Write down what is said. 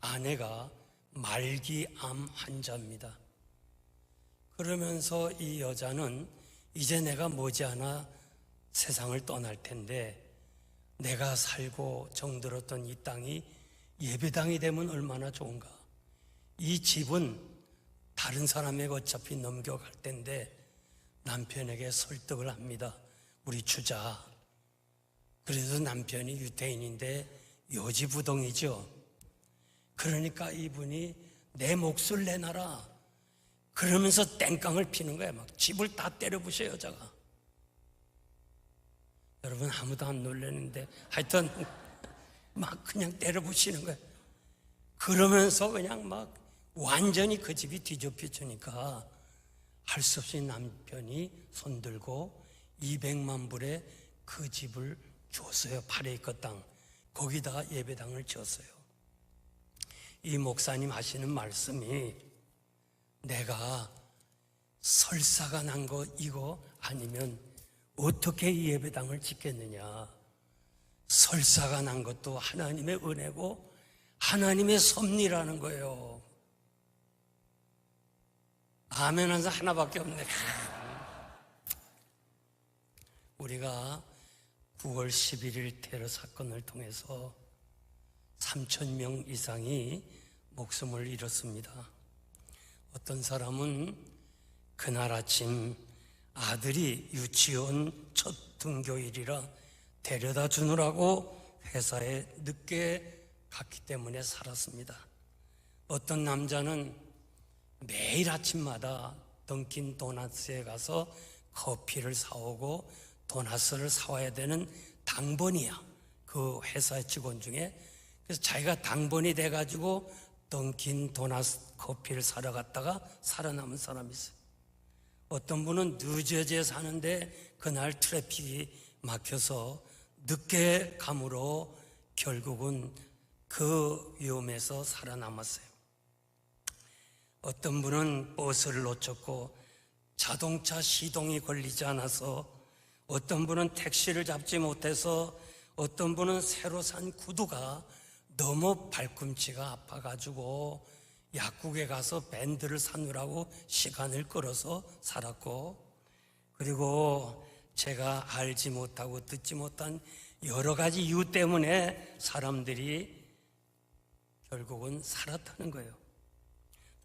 아내가 말기암 환자입니다. 그러면서 이 여자는 이제 내가 머지않아 세상을 떠날 텐데 내가 살고 정들었던 이 땅이 예배당이 되면 얼마나 좋은가. 이 집은 다른 사람에게 어차피 넘겨갈 텐데 남편에게 설득을 합니다. 우리 주자. 그래도 남편이 유태인인데 요지부동이죠. 그러니까 이분이 내 몫을 내놔라. 그러면서 땡깡을 피는 거야. 막 집을 다 때려 부셔 여자가. 여러분 아무도 안 놀라는데 하여튼 막 그냥 때려 부시는 거야. 그러면서 그냥 막 완전히 그 집이 뒤집혀지니까 할 수 없이 남편이 손들고 200만 불에 그 집을 줬어요. 파레이커 땅. 거기다가 예배당을 지었어요. 이 목사님 하시는 말씀이 내가 설사가 난 거 이거 아니면 어떻게 이 예배당을 짓겠느냐. 설사가 난 것도 하나님의 은혜고 하나님의 섭리라는 거예요. 아멘 한사 하나밖에 없네. 우리가 9월 11일 테러 사건을 통해서 3천 명 이상이 목숨을 잃었습니다. 어떤 사람은 그날 아침 아들이 유치원 첫 등교일이라 데려다 주느라고 회사에 늦게 갔기 때문에 살았습니다. 어떤 남자는 매일 아침마다 던킨 도나스에 가서 커피를 사오고 도나스를 사와야 되는 당번이야. 그 회사 직원 중에. 그래서 자기가 당번이 돼가지고 던킨 도나스 커피를 사러 갔다가 살아남은 사람이 있어요. 어떤 분은 뉴저지에 사는데 그날 트래픽이 막혀서 늦게 감으로 결국은 그 위험에서 살아남았어요. 어떤 분은 버스를 놓쳤고 자동차 시동이 걸리지 않아서 어떤 분은 택시를 잡지 못해서 어떤 분은 새로 산 구두가 너무 발꿈치가 아파가지고 약국에 가서 밴드를 사느라고 시간을 끌어서 살았고 그리고 제가 알지 못하고 듣지 못한 여러 가지 이유 때문에 사람들이 결국은 살았다는 거예요.